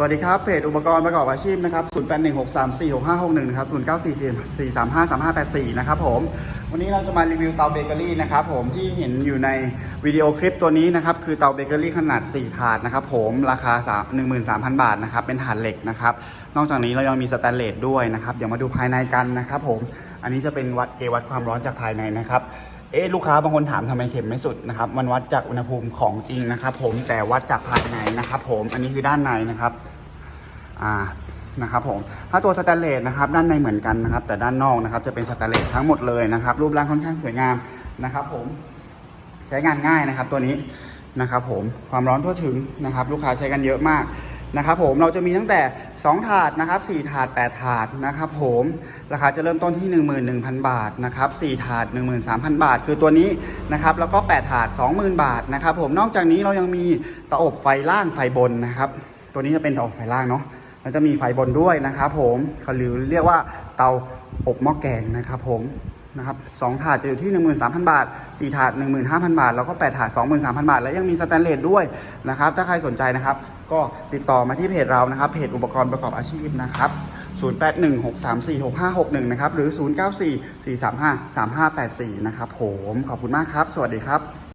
สวัสดีครับ เพจอุปกรณ์ประกอบอาชีพนะครับ 0816346561นะครับ0944353584 นะครับผม วันนี้เราจะมารีวิวเตาเบเกอรี่นะครับผมที่เห็นอยู่ในวิดีโอคลิปตัวนี้นะครับ คือเตาเบเกอรี่ขนาด 4 ถาดนะครับผมราคา 13,000 บาทนะครับ เป็นถาดเหล็กนะครับ นอกจากนี้เรายังมีสแตนเลสด้วยนะครับ เดี๋ยวมาดูภายในกันนะครับผม อันนี้จะเป็นวัดเกวัดความร้อนจากภายในนะครับ เอ๊ะลูกค้าบางคนถามทำไมเข็มไม่สุดนะครับมันวัดจากอุณหภูมิของจริงนะครับ ผมแต่วัดจากภายในนะครับ ผมอันนี้คือด้านในนะครับอ่านะครับผมถ้าตัวสแตนเลสนะครับ ด้านในเหมือนกันนะครับ แต่ด้านนอกนะครับ จะเป็นสแตนเลสทั้งหมดเลยนะครับ รูปร่างค่อนข้างสวยงามนะครับ ผมใช้งานง่ายนะครับ ตัวนี้นะครับ ผมความร้อนทั่วถึงนะครับ ลูกค้าใช้กันเยอะมากนะครับ ผมเราจะมีตั้งแต่ 2 ถาดนะครับ4ถาด 8 ถาดนะครับผมราคาจะเริ่มต้นที่ 11,000 บาทนะครับ4ถาด 13,000 บาท คือตัวนี้นะครับแล้วก็ 8 ถาด 20,000 บาทนะครับผมนอกจากนี้เรายังมีเตาอบไฟล่างไฟบนนะครับตัวนี้จะเป็นเตาอบไฟล่างเนาะมันจะมีไฟบนด้วยนะครับผมเขาหรือเรียกว่าเตาอบหม้อแกงนะครับผม นะครับสองถาดจะอยู่ที่ 13,000 บาท 4 ถาด 15,000 บาท แล้วก็ 8 ถาด 23,000 บาท และยังมีสแตนเลสด้วยนะครับ ถ้าใครสนใจนะครับ ก็ติดต่อมาที่เพจเรานะครับ เพจอุปกรณ์ประกอบอาชีพนะครับ0816346561 นะครับ หรือ 0944353584 นะครับผม ขอบคุณมากครับ สวัสดีครับ